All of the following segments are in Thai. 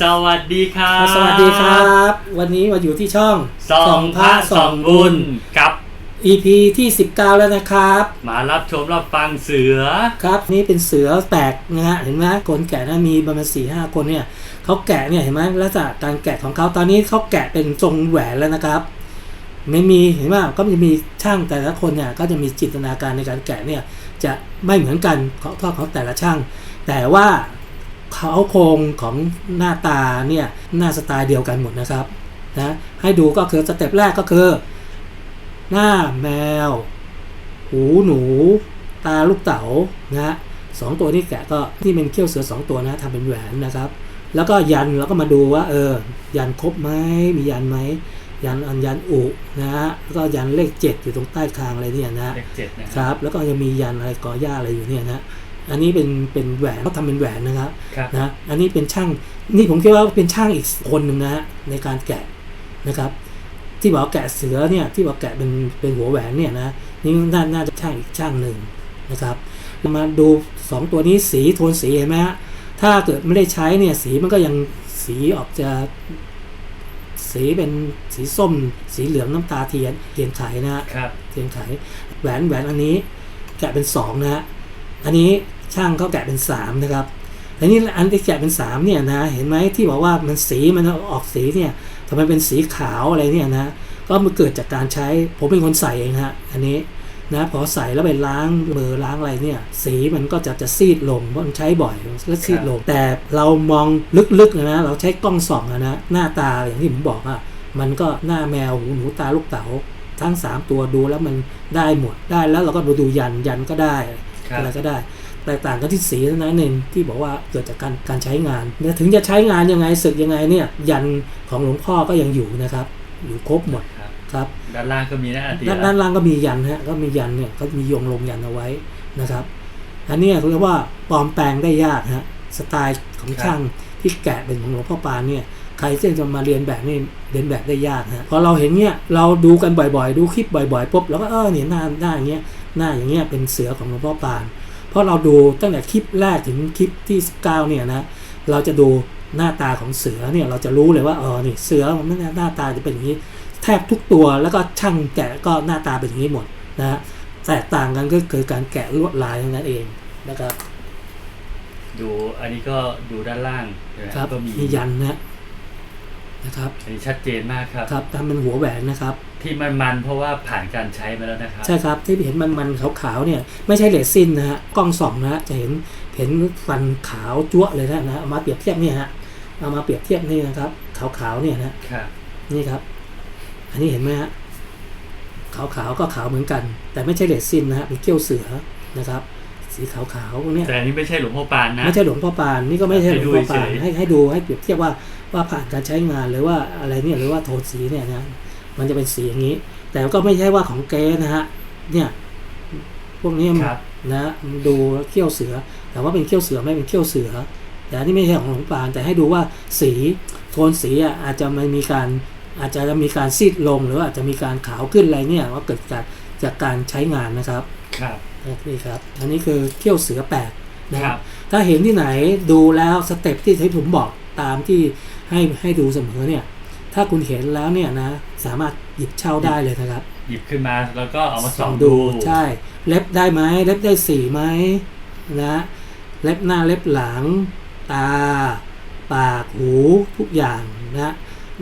สวัสดีครับ สวัสดีครับ วันนี้มาอยู่ที่ช่องสองพระสองบุญกับ EP ที่ 19 แล้วนะครับ มารับชมรับฟังเสือครับนี่เป็นเสือแตกนะฮะเห็นไหมคนแกะนะมีประมาณสี่ห้าคนเนี่ยเขาแกะเนี่ยเห็นไหมลักษณะการแกะของเขาตอนนี้เขาแกะเป็นทรงแหวนแล้วนะครับไม่มีเห็นไหมก็จะมีช่างแต่ละคนเนี่ยก็จะมีจินตนาการในการแกะเนี่ยจะไม่เหมือนกันของทอดของแต่ละช่าง แต่ว่า เขาโครงของหน้าตาเนี่ยหน้าสไตล์เดียวกันหมดนะครับนะให้ดูก็คือสเต็ปแรกก็คือ หน้าแมว หูหนู ตาลูกเต๋านะฮะสองตัวนี้แกะก็ที่เป็นเขี้ยวเสือสองตัวนะทำเป็นแหวนนะครับ แล้วก็ยันเราก็มาดูว่าเออยันครบไหมมียันไหมยันอันยันอุนะฮะแล้วก็ยันเลขเจ็ดอยู่ตรงใต้คางอะไรเนี่ยนะเลขเจ็ดนะครับ แล้วก็ยังมียันอะไรกอหญ้าอะไรอยู่เนี่ยนะ อันนี้เป็นเป็นแหวนเขาทำเป็นแหวนนะครับครับนะอันนี้เป็นช่างนี่ผมคิดว่าเป็นช่างอีกคนหนึ่งนะฮะในการแกะนะครับ ที่บอกว่าแกะเสือเนี่ยที่บอกแกะเป็นเป็นหัวแหวนเนี่ยนะนี่น่าน่าจะช่างอีกช่างหนึ่งนะครับเรามาดูสองตัวนี้สีโทนสีเห็นไหมฮะถ้าเกิดไม่ได้ใช้เนี่ยสีมันก็ยังสีออกจะสีเป็นสีส้ม สีเหลืองน้ำตาเทียนเทียนไขนะฮะครับเทียนไขแหวนแหวนอันนี้แกะเป็นสองนะฮะ อันนี้ช่างเขาแกะเป็นสามนะครับอันนี้อันที่แกะเป็นสามเนี่ยนะเห็นไหมที่บอกว่ามันสีมันออกสีเนี่ยทำไมเป็นสีขาวอะไรเนี่ยนะก็มันเกิดจากการใช้ผมเป็นคนใส่เองฮะอันนี้นะพอใส่แล้วไปล้างมือล้างอะไรเนี่ย สีมันก็จะจะซีดลงเพราะมันใช้บ่อยแล้วซีดลง แต่เรามองลึกๆนะเราใช้กล้องส่องนะหน้าตาอย่างที่ผมบอกอะมันก็หน้าแมวหูหนูตาลูกเต๋าทั้ง 3 ตัวดูแล้วมันได้หมดได้แล้วเราก็มาดูยันยันก็ได้ อะไรก็ได้ แตกต่างกันที่สีเท่านั้นเองที่บอกว่าเกิดจากการการใช้งานเนี่ยถึงจะใช้งานยังไงศึกยังไงเนี่ยยันของหลวงพ่อก็ยังอยู่นะครับ อยู่ครบหมดครับครับด้านล่างก็มีนะอาทิตด้านด้านล่างก็มียันฮะก็มียันเนี่ยก็มีโยงลงยันเอาไว้นะครับ อันเนี้ยเขาเรียกว่าปลอมแปลงได้ยากฮะสไตล์ของช่างที่แกะเป็นของหลวงพ่อปานเนี่ยใครที่จะมาเรียนแบบนี่เรียนแบบได้ยากฮะพอเราเห็นเนี่ยเราดูกันบ่อยๆ ดูคลิปบ่อยๆปุ๊บเราก็เออเนี่ยหน้าหน้าอย่างเงี้ยหน้าอย่างเงี้ยเป็นเสือของหลวงพ่อปาน เพราะเราดูตั้งแต่คลิปแรกถึงคลิปที่19เนี่ยนะเราจะดูหน้าตาของเสือเนี่ยเราจะรู้เลยว่าเออนี่เสือมันหน้าตาจะเป็นอย่างนี้ แทบทุกตัวแล้วก็ช่างแกะก็หน้าตาเป็นอย่างนี้หมดนะฮะแตกต่างกันก็คือการแกะลวดลายเท่านั้นเองนะครับ ดูอันนี้ก็ดูด้านล่างนะครับก็มีมียันนะ นะครับอันนี้ชัดเจนมากครับ ครับทำเป็นหัวแหวนนะครับ ที่มันมันๆเพราะว่าผ่านการใช้มาแล้วนะครับ ใช่ครับที่เห็นมันมันๆขาวๆเนี่ยไม่ใช่เลซินนะฮะกล้องส่องนะฮะจะเห็นเห็นฟันขาวจั๊วะเลยนะนะเอามาเปรียบเทียบเนี่ยฮะเอามาเปรียบเทียบนี่นะครับขาวๆเนี่ยนะครับนี่ครับ อันนี้เห็นไหมฮะขาวๆก็ขาวเหมือนกัน แต่ไม่ใช่เลซินนะฮะเป็นเกี้ยวเสือนะครับ สีขาวๆพวกเนี้ยแต่อันนี้ไม่ใช่หลวงพ่อปานนะไม่ใช่หลวงพ่อปานนี่ก็ไม่ใช่หลวงพ่อปานให้ดูเฉยๆให้ให้ดูให้เปรียบเทียบว่าว่าผ่านการใช้งานหรือว่าอะไรเนี่ยหรือว่าโทนสีเนี่ยนะมันจะเป็นสีอย่างนี้ แต่ก็ไม่ใช่ว่าของเก๊นะฮะเนี่ยพวกนี้มันครับนะดูเขี้ยวเสือ แต่ว่าเป็นเขี้ยวเสือไม่เป็นเขี้ยวเสือแต่อันนี่ไม่ใช่ของหลวงปานแต่ให้ดูว่าสีโทนสีอะอาจจะไม่มีการอาจจะมีการซีดลงหรือว่าอาจจะมีการขาวขึ้นอะไรเนี่ยว่าเกิดจากจากการใช้งานนะครับ ครับนี่ครับ อันนี้คือเขี้ยวเสือแปดนะคครัรับบถ้าเห็นที่ไหนดูแล้วสเต็ปที่ที่ผมบอกตามที่ให้ให้ดูเสมอเนี่ย ถ้าคุณเห็นแล้วเนี่ยนะ สามารถหยิบเช่าได้เลยนะครับ หยิบขึ้นมาแล้วก็เอามาส่องดูดูใช่ เล็บได้ไหมเล็บได้สีไหมนะ เล็บหน้าเล็บหลัง ตา ปากหูทุกอย่างนะ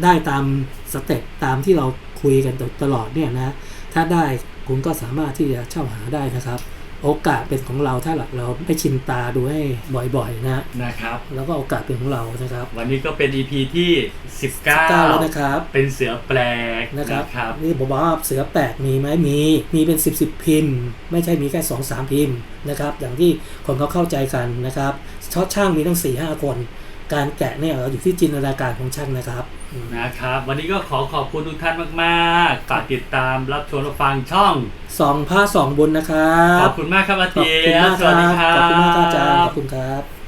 ได้ตามสเต็ปตามที่เราคุยกันตลอดเนี่ยนะ ถ้าได้ คุณก็สามารถที่จะเช่าหาได้นะครับ โอกาสเป็นของเราถ้าหลักเราได้ชินตาดูให้บ่อยๆนะนะครับ แล้วก็โอกาสเป็นของเรานะครับ วันนี้ก็เป็น EP ที่ก้าแล้ว19นะครับ เป็นเสือแปลกนะครับนะครับนี่ผมบอกว่าเสือแปลกมีไหมมี มีเป็น 10บสพิมพ์ ไม่ใช่มีแค่2อสามพิมพ์นะครับ อย่างที่คนเขาเข้าใจกันนะครับชอช่างมีตั้ง4ี่ห้าคน การแกะเนี่ยอยู่ที่จินตนาการของช่างนะครับอืมนะครับ วันนี้ก็ขอขอบคุณทุกท่านมากๆฝากติดตามรับชมรับฟังช่องสองผ้าสองบนนะครัขบอบคุณมากครับอาขอบเทีคุณยมากสควัสรัดีบครับ ขอบคุณมากครับอาจารย์ขอบคุณครับ